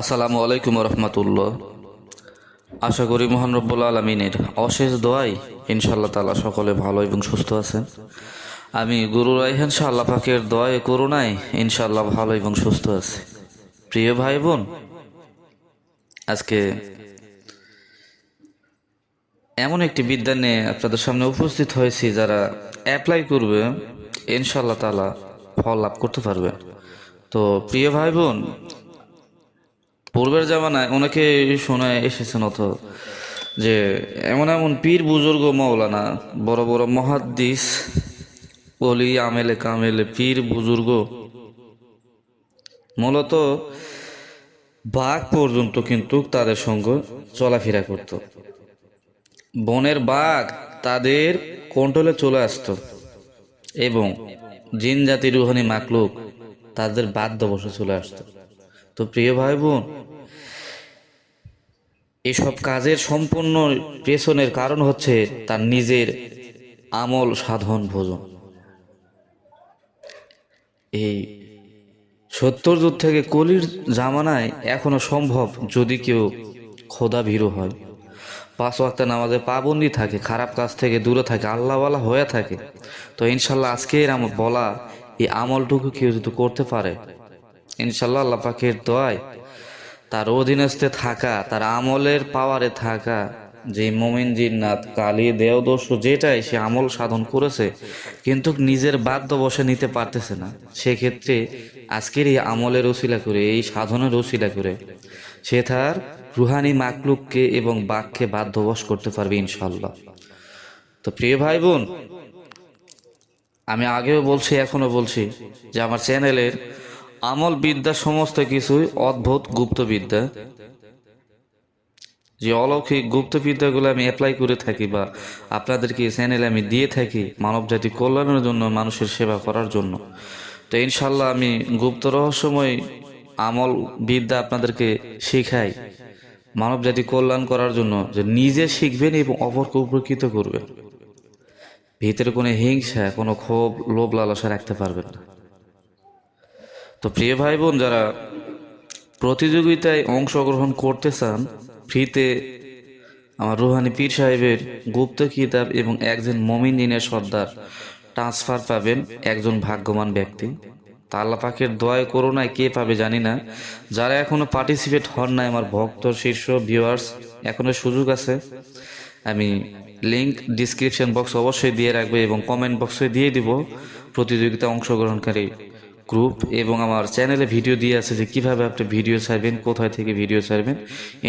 আসসালামু আলাইকুম রহমতুল্লাহ আশা করি মহান রব্বুল আলমিনের অশেষ দোয়াই ইনশাল্লাহ তালা সকলে ভালো এবং সুস্থ আছেন। আমি গুরু রাইহান শাহ আল্লাহ পাকের দোয়ায় করুণায় ইনশাল্লাহ ভালো এবং সুস্থ আছি। প্রিয় ভাই বোন, আজকে এমন একটি বিদ্যা নিয়ে আপনাদের সামনে উপস্থিত হয়েছি যারা অ্যাপ্লাই করবে ইনশাল্লাহ তালা ফল লাভ করতে পারবে। তো প্রিয় ভাই বোন পূর্বের জামানায় অনেকে শোনায়, এসেছেন অত যে এমন এমন পীর বুজুর্গ মৌলানা বড় বড় মহাদ্দিস অলি আমেলে কামেলে পীর বুজুর্গ। মূলত বাঘ পর্যন্ত কিন্তু তাদের সঙ্গে চলাফেরা করত। বনের বাঘ তাদের কন্ট্রোলে চলে আসতো এবং জিন জাতি রুহানি মাকলুক তাদের বাধ্য বসে চলে আসতো। তো প্রিয় ভাই বোন এসব কাজের সম্পূর্ণ পেছনের কারণ হচ্ছে তার নিজের আমল সাধন ভোজন। এই সত্তর যুগ থেকে কলির জামানায় এখনও সম্ভব যদি কেউ খোদা ভীরু হয়। পাঁচ ওয়াক্ত নামাজে পাবন্দি থাকে, খারাপ কাজ থেকে দূরে থাকে, আল্লাহওয়ালা হয়ে থাকে। তো ইনশাল্লাহ আজকের আমার বলা, এই আমলটুকু কেউ যদি করতে পারে, ইনশাল্লাহ আল্লাহ পাখির দোয়ায় তার অধীনস্থে থাকা, তার আমলের পাওয়ারে থাকা যে মোমিন জিন্নাত, কালী দেওদস্যু যেটাই সে আমল সাধন করেছে, কিন্তু নিজের বাধ্য বসে নিতে পারতেছে না। সেক্ষেত্রে আজকের এই আমলের ওসিলা করে, এই সাধনের ওসিলা করে, সে তার রুহানি মাকলুককে এবং বাককে বাধ্যবশ করতে পারবে ইনশাল্লাহ তো প্রিয় ভাই বোন আমি আগেও বলছি এখনও বলছি যে আমার চ্যানেলের আমল বিদ্যা সমস্ত কিছুই অদ্ভুত গুপ্ত বিদ্যা যে অলৌকিক গুপ্ত বিদ্যাগুলো আমি অ্যাপ্লাই করে থাকি বা আপনাদেরকে চ্যানেলে আমি দিয়ে থাকি মানব জাতি কল্যাণের জন্য, মানুষের সেবা করার জন্য। তো ইনশাল্লাহ আমি গুপ্ত রহস্যময় আমল বিদ্যা আপনাদেরকে শেখাই মানব জাতি কল্যাণ করার জন্য, যে নিজে শিখবেন এবং অপরকে উপকৃত করবেন। ভিতরে কোনো হিংসা, কোনো ক্ষোভ, লোভ, লালসা রাখতে পারবেন না। তো প্রিয় ভাই বোন যারা প্রতিযোগিতায় অংশগ্রহণ করতে চান, ফ্রিতে আমার রুহানি পীর সাহেবের গুপ্ত কিতাব এবং একজন মমিন দিনের সর্দার ট্রান্সফার পাবেন একজন ভাগ্যবান ব্যক্তি। আল্লাহ পাকের দোয়ায় করোনায় কে পাবে জানি না। যারা এখনও পার্টিসিপেট হন নাই, আমার ভক্ত শীর্ষ ভিউয়ার্স এখনও সুযোগ আছে। আমি লিঙ্ক ডিসক্রিপশন বক্স অবশ্যই দিয়ে রাখব এবং কমেন্ট বক্সে দিয়ে দিব প্রতিযোগিতা অংশগ্রহণকারী গ্রুপ এবং আমার চ্যানেলে ভিডিও দিয়ে আছে যে কীভাবে আপনি ভিডিও ছাড়বেন, কোথায় থেকে ভিডিও ছাড়বেন।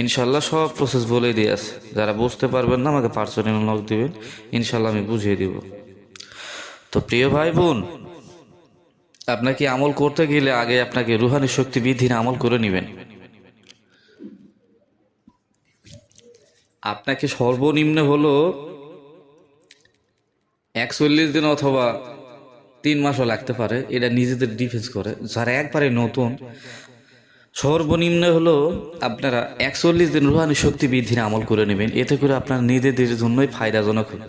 ইনশাল্লাহ সব প্রসেস বলে দিয়ে আছে। যারা বুঝতে পারবেন না, আমাকে পার্সোনাল নক দিবেন। ইনশাল্লাহ আমি বুঝিয়ে দিব। তো প্রিয় ভাই বোন আপনাকে আমল করতে গেলে আগে আপনাকে রুহানি শক্তি বৃদ্ধির আমল করে নেবেন? আপনাকে সর্বনিম্ন হলো একচল্লিশ দিন অথবা তিন মাসও লাগতে পারে, এটা নিজেদের ডিফেন্স করে। যারা একবারে নতুন, সর্বনিম্ন হলো আপনারা একচল্লিশ দিন রুহানি শক্তি বৃদ্ধির আমল করে নেবেন। এতে করে আপনার নিজেদের জন্যই ফায়দাজনক হবে।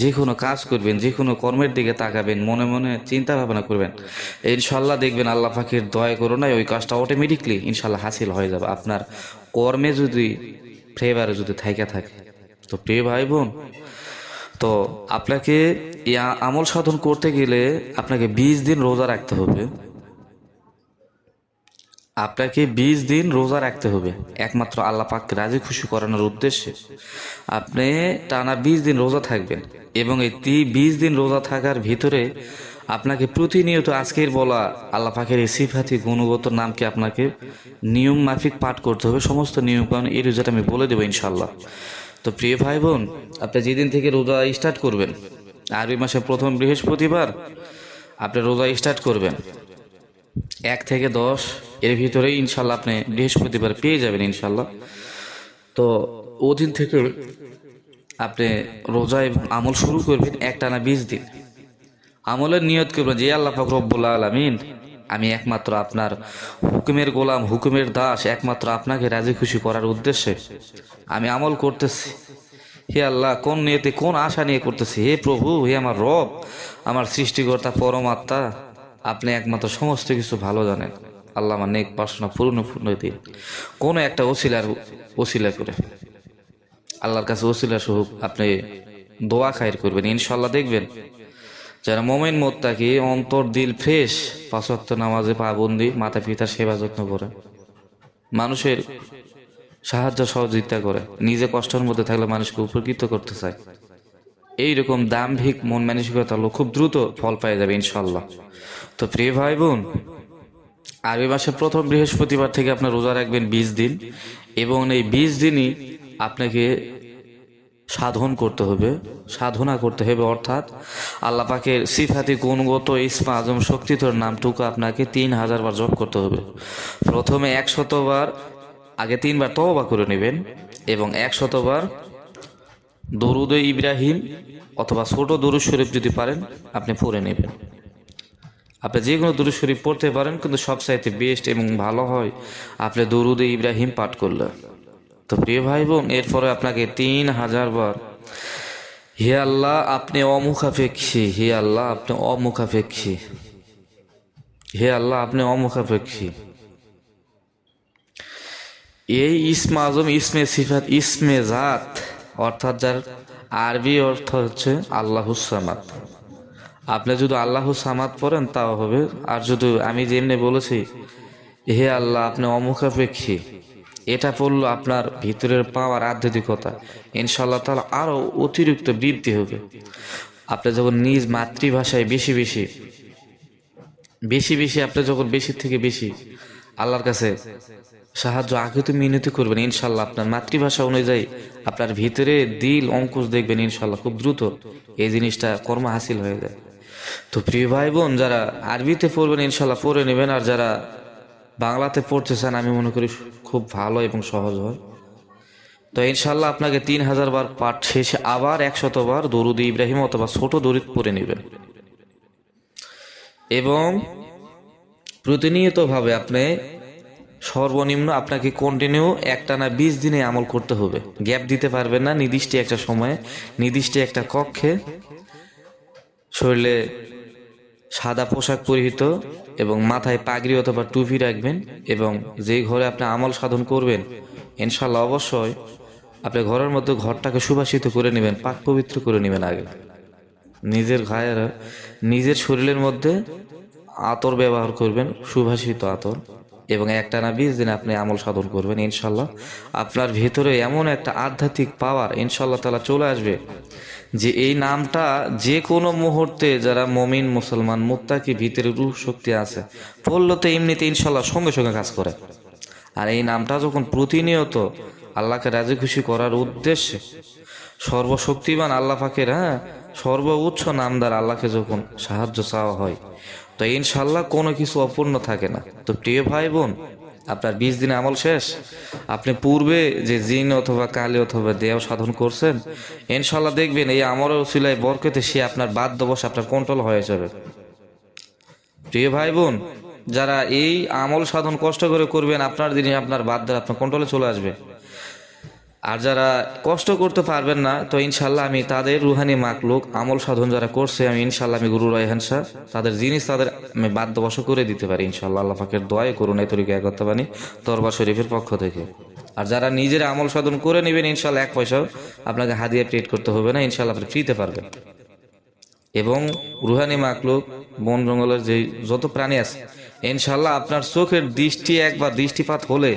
যে কোনো কাজ করবেন, যে কোনো কর্মের দিকে তাকাবেন, মনে মনে চিন্তা ভাবনা করবেন। ইনশাল্লাহ দেখবেন আল্লাহ পাখির দয়া করো না ওই কাজটা অটোমেটিকলি ইনশাল্লাহ হাসিল হয়ে যাবে। আপনার কর্মে যদি ফ্লেভারে যদি থাইকা থাকে, তো প্রিয় ভাই বোন তো আপনাকে আমল সাধন করতে গেলে আপনাকে বিশ দিন রোজা রাখতে হবে। আপনাকে বিশ দিন রোজা রাখতে হবে। একমাত্র আল্লাহ পাককে রাজি খুশি করানোর উদ্দেশ্যে আপনি টানা বিশ দিন রোজা থাকবেন এবং এই বিশ দিন রোজা থাকার ভিতরে আপনাকে প্রতিনিয়ত আজকের বলা আল্লাহ পাকের এই সিফাতি গুণগত নামকে আপনাকে নিয়ম মাফিক পাঠ করতে হবে। সমস্ত নিয়ম কারণ এই রোজাটা আমি বলে দেবো ইনশাল্লাহ তো প্রিয় ভাই বোন আপনি যেদিন থেকে রোজা স্টার্ট করবেন, আরবি মাসের প্রথম বৃহস্পতিবার, আপনি রোজা স্টার্ট করবেন। এক থেকে দশ, এর ভিতরেই ইনশাল্লাহ আপনি বৃহস্পতিবার পেয়ে যাবেন ইনশাল্লাহ। তো ওদিন থেকে আপনি রোজা এবং আমল শুরু করবেন একটানা বিশ দিন। আমলের নিয়ত করবেন যে, আল্লাহ পাক রব্বুল আলমিন আমি একমাত্র আপনার হুকুমের গোলাম, হুকুমের দাস, একমাত্র আপনাকে রাজি খুশি করার উদ্দেশ্যে আমি আমল করতেছি। হে আল্লাহ, কোন নিয়তে কোন আশা নিয়ে করতেছি? হে প্রভু, হে আমার রব, আমার সৃষ্টিকর্তা, পরমাত্মা, আপনি একমাত্র সমস্ত কিছু ভালো জানেন। আল্লাহ আমার নেক বাসনা পূর্ণ পূর্ণ দিন। কোনো একটা ওসিলার ওসিলা করে। আল্লাহর কাছে ওসিলা স্বরূপ আপনি দোয়া খায়ের করবেন ইনশাল্লাহ দেখবেন। যারা মোমেন মোত্তাকি, অন্তর, দিল ফ্রেশ পাঁচক্ত নামাজে পাবন্দি, মাতা পিতার সেবা যত্ন করে। মানুষের সাহায্য সহযোগিতা করে। নিজে কষ্টের মধ্যে থাকলে মানুষকে উপকৃত করতে চায়। এইরকম দাম্ভিক মন মানসিকতা লোক খুব দ্রুত ফল পেয়ে যাবে ইনশাল্লাহ তো প্রিয় ভাই বোন আরবি মাসের প্রথম বৃহস্পতিবার থেকে আপনার রোজা রাখবেন বিশ দিন এবং এই বিশ দিনই আপনাকে সাধন করতে হবে, সাধনা করতে হবে, অর্থাৎ আল্লাহ পাকের সিফাতি গুণগত ইসমা, আজম শক্তিধর নামটুকু আপনাকে তিন হাজার বার জপ করতে হবে। প্রথমে একশতবার আগে তিনবার তওবা করে নেবেন এবং একশতবার দরুদ ইব্রাহিম অথবা ছোট দরুদ শরীফ যদি পারেন, আপনি পড়ে নেবেন। আপনি যে কোনো দরুদ শরীফ পড়তে পারেন, কিন্তু সবচাইতে বেস্ট এবং ভালো হয় আপনি দরুদ ইব্রাহিম পাঠ করলে। তো প্রিয় ভাই বোন এরপরে আপনাকে তিন হাজার বার, হে আল্লাহ, আপনি অমুখাপেক্ষী, হে আল্লাহ, আপনি অমুখাপেক্ষী, হে আল্লাহ, আপনি অমুখাপেক্ষী। এই ইসমা আজম, ইসমে সিফাত, ইসমে জাত, অর্থাৎ যার আরবি অর্থ হচ্ছে আল্লাহ সামাদ। আপনি যদি আল্লাহ সামাদ পড়েন, তাও হবে। আর যদি আমি যেমনি বলেছি, হে আল্লাহ, আপনি অমুখাপেক্ষী এটা পড়ল আপনার ভিতরের পাওয়ার আধ্যাত্মিকতা। ইনশাল্লাহ তাহলে আরও অতিরিক্ত বৃদ্ধি হবে। আপনি যখন নিজ মাতৃভাষায় বেশি বেশি বেশি বেশি আপনি যখন বেশি থেকে বেশি আল্লাহর কাছে সাহায্য আগে তো মিনতি করবেন ইনশাল্লাহ আপনার মাতৃভাষা অনুযায়ী আপনার ভিতরে দিল অঙ্কুশ দেখবেন ইনশাল্লাহ খুব দ্রুত এই জিনিসটা কর্ম হাসিল হয়ে যায়। তো প্রিয় ভাই বোন যারা আরবিতে পড়বেন ইনশাল্লাহ পড়ে নেবেন, আর যারা বাংলাতে পড়তে চান, আমি মনে করি খুব ভালো এবং সহজ হয়। তো ইনশাল্লাহ আপনাকে তিন হাজার বার পাঠ শেষে আবার একশতবার দরুদ ইব্রাহিম অথবা ছোট দরুদ পরে নেবেন। এবং প্রতিনিয়তভাবে আপনি সর্বনিম্ন আপনাকে কন্টিনিউ একটানা বিশ দিনে আমল করতে হবে। গ্যাপ দিতে পারবেন না, নির্দিষ্ট একটা সময়ে, নির্দিষ্ট একটা কক্ষে। শরীরে সাদা পোশাক পরিহিত এবং মাথায় পাগড়ি অথবা টুপি রাখবেন এবং যে ঘরে আপনি আমল সাধন করবেন ইনশাল্লাহ অবশ্যই আপনি ঘরের মধ্যে ঘরটাকে সুবাসিত করে নেবেন, পাক পবিত্র করে নেবেন আগে। নিজের ঘায়েরা, নিজের শরীরের মধ্যে আতর ব্যবহার করবেন, সুভাষিত আতর। এবং একটানা বিশ দিন আপনি আমল সাধন করবেন, ইনশাল্লাহ। আপনার ভেতরে এমন একটা আধ্যাত্মিক পাওয়ার ইনশাল্লাহ তালা চলে আসবে যে এই নামটা যে কোনো মুহূর্তে যারা মমিন, মুসলমান, মুত্তাকি, ভিতরে রূপ শক্তি আছে, পড়ল তো এমনিতে ইনশাল্লাহ সঙ্গে সঙ্গে কাজ করে। আর এই নামটা যখন প্রতিনিয়ত আল্লাহকে রাজি খুশি করার উদ্দেশ্যে সর্বশক্তিমান আল্লাহ পাকের হ্যাঁ সর্বোচ্চ নামদার আল্লাহকে যখন সাহায্য চাওয়া হয় তো ইনশাল্লাহ কোনো কিছু অপূর্ণ থাকে না। তো প্রিয় ভাই বোন আপনার বিশ দিনে আমল শেষ? আপনি পূর্বে যে জিন অথবা কালী অথবা দেহ সাধন করছেন, ইনশাল্লাহ দেখবেন এই আমলের সিলাই বরকতে সে আপনার বাধ্য বসে আপনার কন্ট্রোল হয়ে যাবে। প্রিয় ভাই বোন যারা এই আমল সাধন কষ্ট করে করবেন, আপনার দিনে আপনার বাদ আপনার কন্ট্রোলে চলে আসবে। আর যারা কষ্ট করতে পারবেন না, তো ইনশাল্লাহ আমি তাদের রুহানি মাকলুক আমল সাধন যারা করছে, আমি ইনশাল্লাহ আমি গুরু রায়হান শাহ তাদের জিনিস তাদের আমি বাধ্যবশ করে দিতে পারি ইনশাল্লাহ। আল্লাহ পাকের দোয়াই করুন এই তরিকা করতে পারি দরবার শরীফের পক্ষ থেকে। আর যারা নিজের আমল সাধন করে নেবেন, ইনশাল্লাহ এক পয়সাও আপনাকে হাদিয়া পেড করতে হবে না, ইনশাল্লাহ আপনি ফ্রিতে পারবেন। এবং রুহানি মাকলুক বন জঙ্গলের যে যত প্রাণী আছে, ইনশাল্লাহ আপনার চোখের দৃষ্টি একবার দৃষ্টিপাত হলে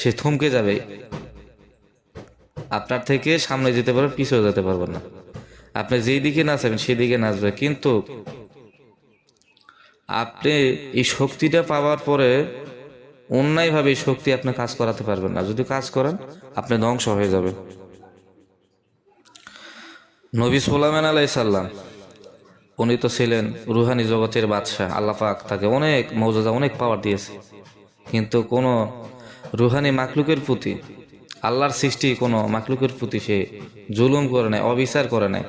সে থমকে যাবে। আপনার থেকে সামনে যেতে পারবেন পিছিয়ে যেতে পারবেন না। আপনি যেই দিকে নাচবেন, সেই দিকে নাচবে। কিন্তু আপনি এই শক্তিটা পাওয়ার পরে অন্যায়ভাবে এই শক্তি আপনি কাজ করাতে পারবেন না। যদি কাজ করেন, আপনি ধ্বংস হয়ে যাবেন। নবী সোলামেন আলাইসাল্লাম উনি তো ছিলেন রুহানি জগতের বাদশাহ। আল্লাহ পাক তাকে অনেক মৌজাদা অনেক পাওয়ার দিয়েছে। কিন্তু কোনো রুহানি মাকলুকের প্রতি আল্লাহর সৃষ্টি কোনো মাকলুকের প্রতি সে জুলুম করে নাই, অবিচার করে নাই।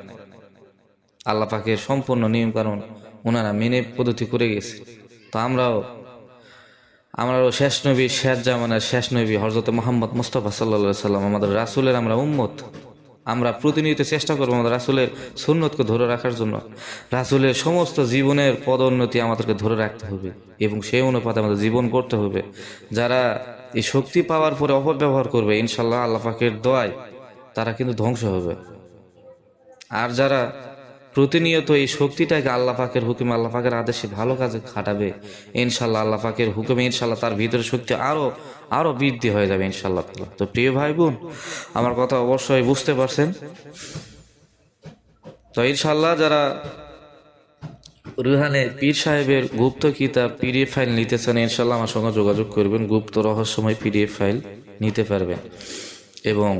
আল্লাহ পাকের সম্পূর্ণ নিয়ম কারণ ওনারা মেনে পদ্ধতি করে গেছে। তো আমরাও আমরাও শেষ নবী, শেষ জামানের শেষ নবী হজরত মোহাম্মদ মুস্তফা সাল্লা সাল্লাম আমাদের রাসুলের আমরা উম্মত। আমরা প্রতিনিয়ত চেষ্টা করব আমাদের রাসুলের সুন্নতকে ধরে রাখার জন্য। রাসুলের সমস্ত জীবনের পদোন্নতি আমাদেরকে ধরে রাখতে হবে এবং সেই অনুপাতে আমাদের জীবন করতে হবে। যারা এই শক্তি পাওয়ার পরে অপব্যবহার করবে, ইনশাল্লাহ আল্লাহ পাকের দোয়ায় তারা কিন্তু ধ্বংস হবে আর যারা প্রতিনিয়ত এই শক্তিটাকে আল্লাহ পাকের হুকুমে, আল্লাহ পাকের আদেশে ভালো কাজে খাটাবে, ইনশাল্লাহ আল্লাহ পাকের হুকুমে ইনশাল্লাহ তার ভিতরে শক্তি আরও আরও বৃদ্ধি হয়ে যাবে ইনশাল্লাহ। তো প্রিয় ভাই বোন, আমার কথা অবশ্যই বুঝতে পারছেন তো ইনশাল্লাহ যারা রুহানে পীর সাহেবের গুপ্ত কিতাব পিডিএফ ফাইল নিতে চান ইনশাল্লাহ আমার সঙ্গে যোগাযোগ করবেন, গুপ্ত রহস্যময় পিডিএফ ফাইল নিতে পারবেন। এবং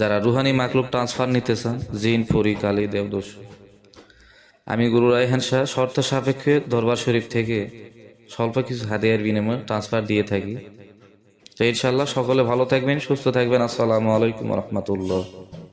যারা রুহানি মাকলুব ট্রান্সফার নিতে চান, জিন পরি কালী, দেবদোষ, আমি গুরু রায়হান শাহ, শর্ত সাপেক্ষে দরবার শরীফ থেকে স্বল্প কিছু হাদিয়ার বিনিময়ে ট্রান্সফার দিয়ে থাকি। তো ইনশাল্লাহ সকলে ভালো থাকবেন, সুস্থ থাকবেন। আসসালামু আলাইকুম রহমতুল্লাহ।